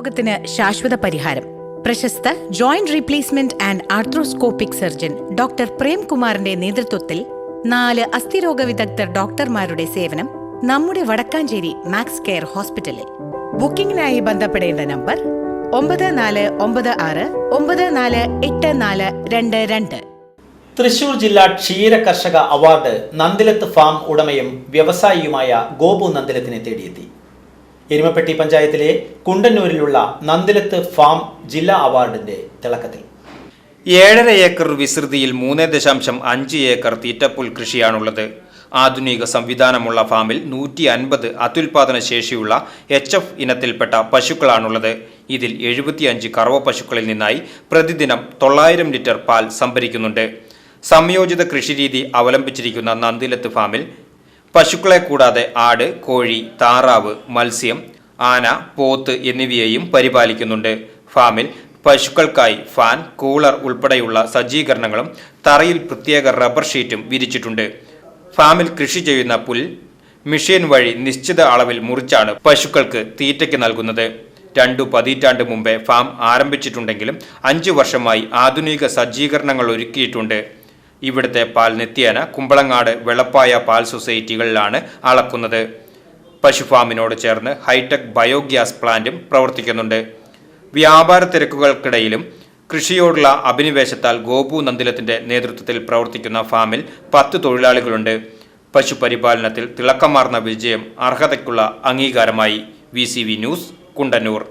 രോഗത്തിന് ശാശ്വത പരിഹാരം. പ്രശസ്ത joint replacement and arthroscopic surgeon doctor പ്രേംകുമാറിന്റെ നേതൃത്വത്തിൽ നാല് അസ്ഥിരോഗ വിദഗ്ധർ ഡോക്ടർമാരുടെ സേവനം നമ്മുടെ വടക്കാഞ്ചേരി മാക്സ് കെയർ ഹോസ്പിറ്റലിൽ. ബുക്കിംഗിനായി ബന്ധപ്പെടേണ്ട നമ്പർ ഒമ്പത് നാല് ഒമ്പത് ആറ് ഒമ്പത് നാല് എട്ട് നാല് രണ്ട് രണ്ട്. തൃശൂർ ജില്ലാ ക്ഷീര കർഷക അവാർഡ് നന്ദിലത്ത് ഫാം ഉടമയും വ്യവസായിയുമായ ഗോപു നന്ദിലത്തിനെ തേടിയെത്തി. എരുമപ്പെട്ടി പഞ്ചായത്തിലെ കുണ്ടന്നൂരിലുള്ള നന്ദിലത്ത് ഫാം ജില്ലാ അവാർഡിന്റെ തിളക്കത്തിൽ. ഏഴര ഏക്കർ വിസ്തൃതിയിൽ മൂന്ന് ദശാംശം അഞ്ച് ഏക്കർ തീറ്റപ്പുൽ കൃഷിയാണുള്ളത്. ആധുനിക സംവിധാനമുള്ള ഫാമിൽ നൂറ്റി അൻപത് അത്യുൽപാദന ശേഷിയുള്ള എച്ച് എഫ് ഇനത്തിൽപ്പെട്ട പശുക്കളാണുള്ളത്. ഇതിൽ എഴുപത്തിയഞ്ച് കറവ പശുക്കളിൽ നിന്നായി പ്രതിദിനം തൊള്ളായിരം ലിറ്റർ പാൽ സംഭരിക്കുന്നുണ്ട്. സംയോജിത കൃഷിരീതി അവലംബിച്ചിരിക്കുന്ന നന്ദിലത്ത് ഫാമിൽ പശുക്കളെ കൂടാതെ ആട് കോഴി താറാവ് മത്സ്യം ആന പോത്ത് എന്നിവയെയും പരിപാലിക്കുന്നുണ്ട്. ഫാമിൽ പശുക്കൾക്കായി ഫാൻ കൂളർ ഉൾപ്പെടെയുള്ള സജ്ജീകരണങ്ങളും തറയിൽ പ്രത്യേക റബ്ബർ ഷീറ്റും വിരിച്ചിട്ടുണ്ട്. ഫാമിൽ കൃഷി ചെയ്യുന്ന പുൽ മിഷീൻ വഴി നിശ്ചിത അളവിൽ മുറിച്ചാണ് പശുക്കൾക്ക് തീറ്റയ്ക്ക് നൽകുന്നത്. രണ്ടു പതിറ്റാണ്ട് മുമ്പേ ഫാം ആരംഭിച്ചിട്ടുണ്ടെങ്കിലും അഞ്ചു വർഷമായി ആധുനിക സജ്ജീകരണങ്ങൾ ഒരുക്കിയിട്ടുണ്ട്. ഇവിടുത്തെ പാൽ നിത്യേന കുമ്പളങ്ങാട് വെളപ്പായ പാൽ സൊസൈറ്റികളിലാണ് അളക്കുന്നത്. പശുഫാമിനോട് ചേർന്ന് ഹൈടെക് ബയോഗ്യാസ് പ്ലാന്റും പ്രവർത്തിക്കുന്നുണ്ട്. വ്യാപാര തിരക്കുകൾക്കിടയിലും കൃഷിയോടുള്ള അഭിനിവേശത്താൽ ഗോപു നന്ദിലത്തിന്റെ നേതൃത്വത്തിൽ പ്രവർത്തിക്കുന്ന ഫാമിൽ പത്ത് തൊഴിലാളികളുണ്ട്. പശുപരിപാലനത്തിൽ തിളക്കമാർന്ന വിജയം അർഹതയ്ക്കുള്ള അംഗീകാരമായി. V news Kundannoor.